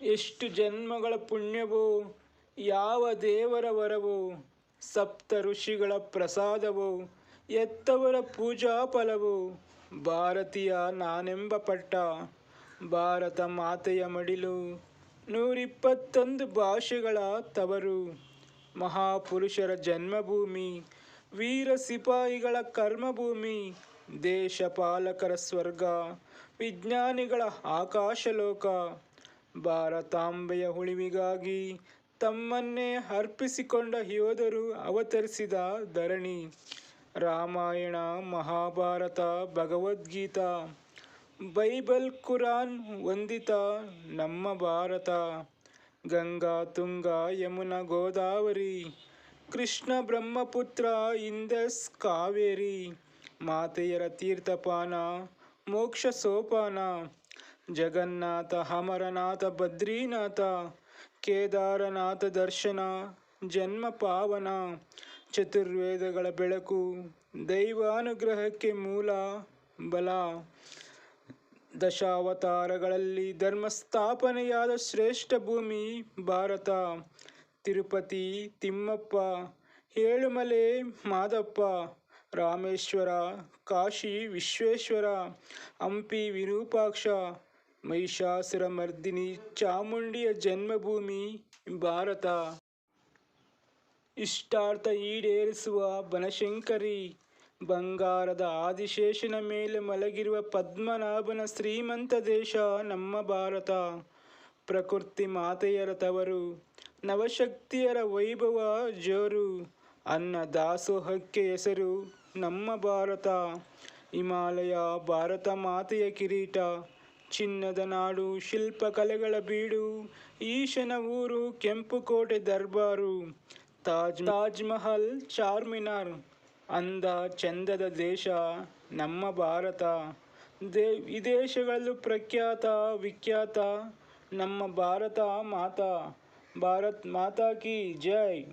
ಎಷ್ಟು ಜನ್ಮಗಳ ಪುಣ್ಯವೋ, ಯಾವ ದೇವರ ವರವೋ, ಸಪ್ತ ಋಷಿಗಳ ಪ್ರಸಾದವೋ, ಎತ್ತವರ ಪೂಜಾ ಫಲವೋ, ಭಾರತೀಯ ನಾನೆಂಬ ಪಟ್ಟ, ಭಾರತ ಮಾತೆಯ ಮಡಿಲು, ನೂರಿಪ್ಪತ್ತೊಂದು ಭಾಷೆಗಳ ತವರು, ಮಹಾಪುರುಷರ ಜನ್ಮಭೂಮಿ, ವೀರ ಸಿಪಾಯಿಗಳ ಕರ್ಮಭೂಮಿ, ದೇಶ ಪಾಲಕರ ಸ್ವರ್ಗ, ವಿಜ್ಞಾನಿಗಳ ಆಕಾಶಲೋಕ ಭಾರತಾಂಬೆಯ ಉಳಿವಿಗಾಗಿ ತಮ್ಮನ್ನೇ ಅರ್ಪಿಸಿಕೊಂಡ ಯೋಧರು ಅವತರಿಸಿದ ಧರಣಿ. ರಾಮಾಯಣ, ಮಹಾಭಾರತ, ಭಗವದ್ಗೀತಾ, ಬೈಬಲ್, ಕುರಾನ್ ವಂದಿತ ನಮ್ಮ ಭಾರತ. ಗಂಗಾ, ತುಂಗ, ಯಮುನಾ, ಗೋದಾವರಿ, ಕೃಷ್ಣ ಬ್ರಹ್ಮಪುತ್ರ ಇಂದಸ್ ಕಾವೇರಿ, ಮಾತೆಯರ ತೀರ್ಥಪಾನ ಮೋಕ್ಷ ಸೋಪಾನ ಜಗನ್ನಾಥ, ಅಮರನಾಥ, ಬದ್ರಿನಾಥ, ಕೇದಾರನಾಥ ದರ್ಶನ, ಜನ್ಮ ಪಾವನ, ಚತುರ್ವೇದಗಳ ಬೆಳಕು, ದೈವಾನುಗ್ರಹಕ್ಕೆ ಮೂಲ, ಬಲ. ದಶಾವತಾರಗಳಲ್ಲಿ ಧರ್ಮ ಸ್ಥಾಪನೆಯಾದ ಶ್ರೇಷ್ಠ ಭೂಮಿ ಭಾರತ. ತಿರುಪತಿ, ತಿಮ್ಮಪ್ಪ, ಏಳುಮಲೆ, ಮಾದಪ್ಪ, ರಾಮೇಶ್ವರ, ಕಾಶಿ, ವಿಶ್ವೇಶ್ವರ, ಹಂಪಿ, ವಿರೂಪಾಕ್ಷ ಮಹಿಷಾಸುರ ಮರ್ದಿನಿ ಚಾಮುಂಡಿಯ ಜನ್ಮಭೂಮಿ ಭಾರತ. ಇಷ್ಟಾರ್ಥ ಈಡೇರಿಸುವ ಬನಶಂಕರಿ, ಬಂಗಾರದ ಆದಿಶೇಷನ ಮೇಲೆ ಮಲಗಿರುವ ಪದ್ಮನಾಭನ ಶ್ರೀಮಂತ ದೇಶ ನಮ್ಮ ಭಾರತ. ಪ್ರಕೃತಿ ಮಾತೆಯರ ತವರು, ನವಶಕ್ತಿಯರ ವೈಭವ ಜೋರು, ಅನ್ನ ದಾಸೋಹಕ್ಕೆ ಹೆಸರು ನಮ್ಮ ಭಾರತ. ಹಿಮಾಲಯ ಭಾರತ ಮಾತೆಯ ಕಿರೀಟ. ಚಿನ್ನದ ನಾಡು ಶಿಲ್ಪಕಲೆಗಳ ಬೀಡು, ಈಶನ ಊರು, ಕೆಂಪು ಕೋಟೆ ದರ್ಬಾರು, ತಾಜ್ ತಾಜ್ ಮಹಲ್, ಚಾರ್ಮಿನಾರ್ ಅಂದ ಚಂದದ ದೇಶ, ನಮ್ಮ ಭಾರತ, ದೇ ವಿದೇಶಗಳಲ್ಲೂ ಪ್ರಖ್ಯಾತ, ವಿಖ್ಯಾತ, ನಮ್ಮ ಭಾರತ ಮಾತಾ, ಭಾರತ್ ಮಾತಾ ಕಿ ಜೈ.